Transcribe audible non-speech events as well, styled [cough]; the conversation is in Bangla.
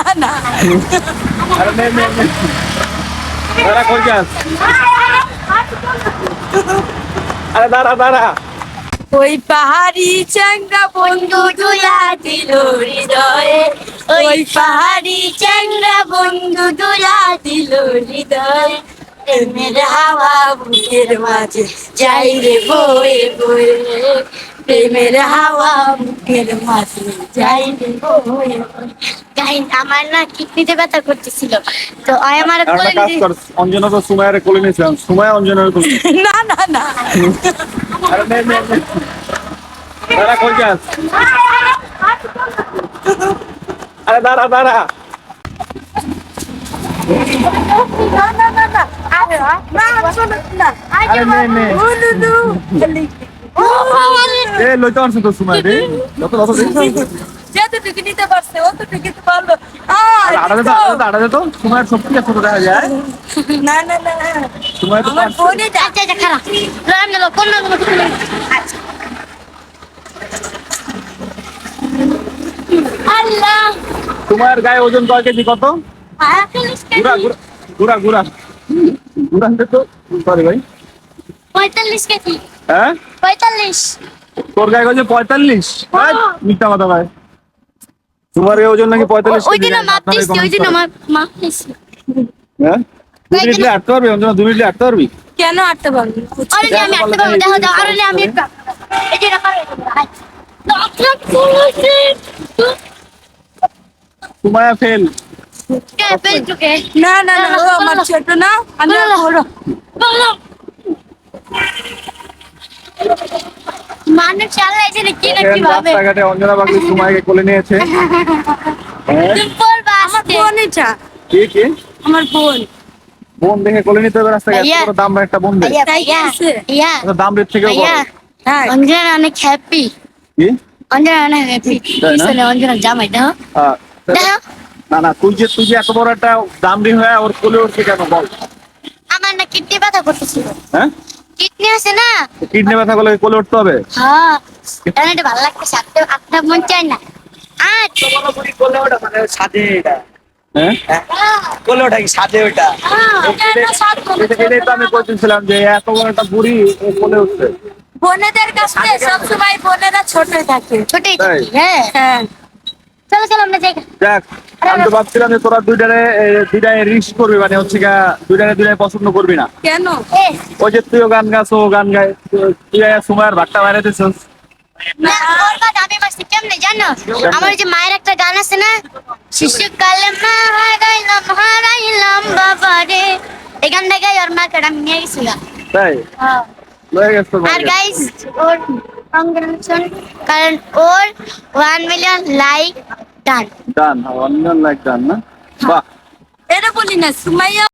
না না। আরে নে নে নে। দাঁড়া কই যাস আরে দাঁড়া দাঁড়া। ওই পাহাড়ি চ্যাংরা বন্ধু দুলা দিল হৃদয়ে। ওই পাহাড়ি চ্যাংরা বন্ধু দুলা দিল হৃদয়ে। প্রেমের হাওয়া বুকের মাঝে যাই রে বয়ে বয়ে। প্রেমের হাওয়া বুকের মাঝে যাই রে বয়ে বয়ে গাইন আমার না কিডনিতে ব্যথা করতেছিল। তো আয় আমার কোলে অঞ্জনা তো সুমায়ের কোলে নিয়েছিলাম সুমায় অঞ্জনার কোলে [laughs] না না না। আরে নে নে নে। দাঁড়া কই যাস? আরে দাঁড়া দাঁড়া। না না না। না আরে না শোনো না। আরে নে নে উলুলু ও এ লইতে পারছ তো সুমায় রে? যত যত দেখছ। নিতে পারছে অতটুকু তো পারল। আরে আড়া দে তো আড়া দে তো, তো সুমায়ের সত্যি ছোট দেখা যায়। না না না সুমায় তো আমার ফোনে আচ্ছা আচ্ছা খারাপ। রাম গেল কোন না কোন আচ্ছা। আল্লাহ। সুমায়ের গায়ে ওজন কয় কেজি কত? গুড়া গুড়া গুড়া গুড়া গুড়া তো। সরি ভাই। পঁয়তাল্লিশ কেজি। হ্যাঁ? পঁয়তাল্লিশ। তোর গায়ে গেছে পঁয়তাল্লিশ। হ্যাঁ, মিথ্যা কথা ভাই। তোমার এই ওজন নাকি পঁয়তাল্লিশ ওই দিন গায়ে, মাপ আপনারাই ওই দিন করেন। মাপ মাপ হ্যাঁ? দু মিনিট আটতে পারবি অঞ্জনা দু মিনিট আটতে পারবি? কেন আটতে পারব? আরে আমি আটতে পারব দেখো দেখো আরে আমি একটা এই যে রাখা সুমায়া ফেল। না না না আমার ছোট না আমি মানুষ চালা এখানে কি না কি ভাবে রাস্তাঘাটে অঞ্জনা বাকি সুমায়াকে কোলে নিয়েছে। হ্যাঁ? আমার বোন এটা। কে কে? আমার বোন। বোন দেখে কোলে নিতে হবে রাস্তাঘাটে ভাইয়া। দাম একটা বোন দে। ভাইয়া ভাইয়া ইয়া দাম রেট বড় হ্যাঁ। অঞ্জনা অনেক হ্যাপি কি? অঞ্জনা অনেক হ্যাপি পিছনে অঞ্জনা জামাই দেখো না না তুই যে তুই যে এত বড় একটা দামড়ি হয়ে ওর কোলে উঠছে কেন বল। আমার না কিডনি ব্যথা করতেছিল। হ্যাঁ? কিডনি আছে না? কিডনি ব্যথা করলে কোলে উঠতে হবে? হ্যাঁ। এটা ভালো লাগতেছে আটটা আটটা মন চাই না। আট কোলে ওটা মানে সাজে এটা। হ্যাঁ? কোলে ওটা কি সাজে ওটা? হ্যাঁ, এটা বলে তো আমি যে এত বড় একটা বুড়ি কোলে উঠছে। বোনেদের কাছে সবসময় বোনেরা ছোট থাকে। ছোটই থাকে হ্যাঁ। হ্যাঁ চলো চলো আমরা যাই। দেখ আমি তো ভাবছিলাম যে তোরা দুইটারে এ, দুইটায় রিস্ক করবি মানে হচ্ছে গা দুইটারে দুইটায় পছন্দ করবি না। কেন? ওই যে তুইও গান গাছ ও গান গায়। তুই সুমায়ের ভাট্টা বাইরে দিছিস না ওর কথা আমি মাসি কেমনে জানো? আমার ওই যে মায়ের একটা গান আছে না? শিশুকালে মা হারাইলাম হারাইলাম বাবা রে এই গানটা গাই ওর মাকে আমি নিয়ে গেছিলাম। তাই? লয়ে গেছ তোর আর গাইস ওর কংগ্রেচুলেশন কারণ ওর one million like done done অন্য লাইক ডান না বাহ এটা বলি না সুমাইয়া